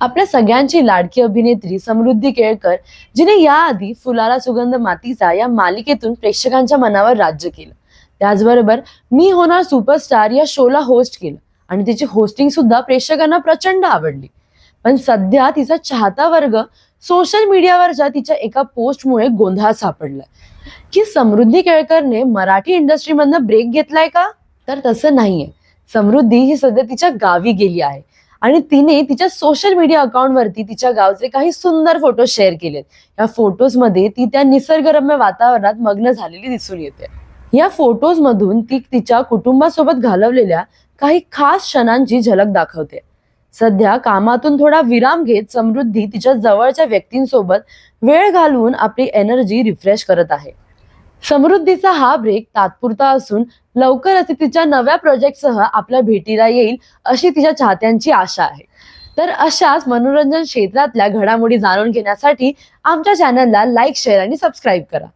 आपल्या सगळ्यांची लाडकी अभिनेत्री समृद्धी केळकर जिने याआधी फुलाला सुगंध मातीचा या मालिकेतून प्रेक्षकांच्या मनावर राज्य केलं. त्याचबरोबर मी होणार सुपरस्टार या शोला होस्ट केलं आणि तिची होस्टिंग सुद्धा प्रेक्षकांना प्रचंड आवडली. पण सध्या तिचा चाहता वर्ग सोशल मीडियावरच्या तिच्या एका पोस्टमुळे गोंधळात सापडलाय की समृद्धी केळकरने मराठी इंडस्ट्रीमधनं ब्रेक घेतलाय का? तर तसं नाहीये. समृद्धी ही सध्या तिच्या गावी गेली आहे. आणि तिने तिच्या सोशल मीडिया अकाउंटवरती तिच्या गावचे काही सुंदर फोटो शेअर केलेत. या फोटोजमध्ये ती त्या निसर्गरम्य वातावरणात मग्न झालेली दिसून येते. या फोटोज मधून ती तिच्या कुटुंबासोबत घालवलेल्या काही खास क्षणांची झलक दाखवते. सध्या कामातून थोडा विराम घेत समृद्धी तिच्या जवळच्या व्यक्तींसोबत वेळ घालवून आपली एनर्जी रिफ्रेश करत आहे. समृद्धीचा हा ब्रेक तात्पुरता असून लवकरच तिच्या नव्या प्रोजेक्टसह आपल्या भेटीला येईल अशी तिच्या चाहत्यांची आशा आहे. तर अशाच मनोरंजन क्षेत्रातल्या घडामोडी जाणून घेण्यासाठी आमच्या चॅनलला लाईक शेअर आणि सबस्क्राईब करा.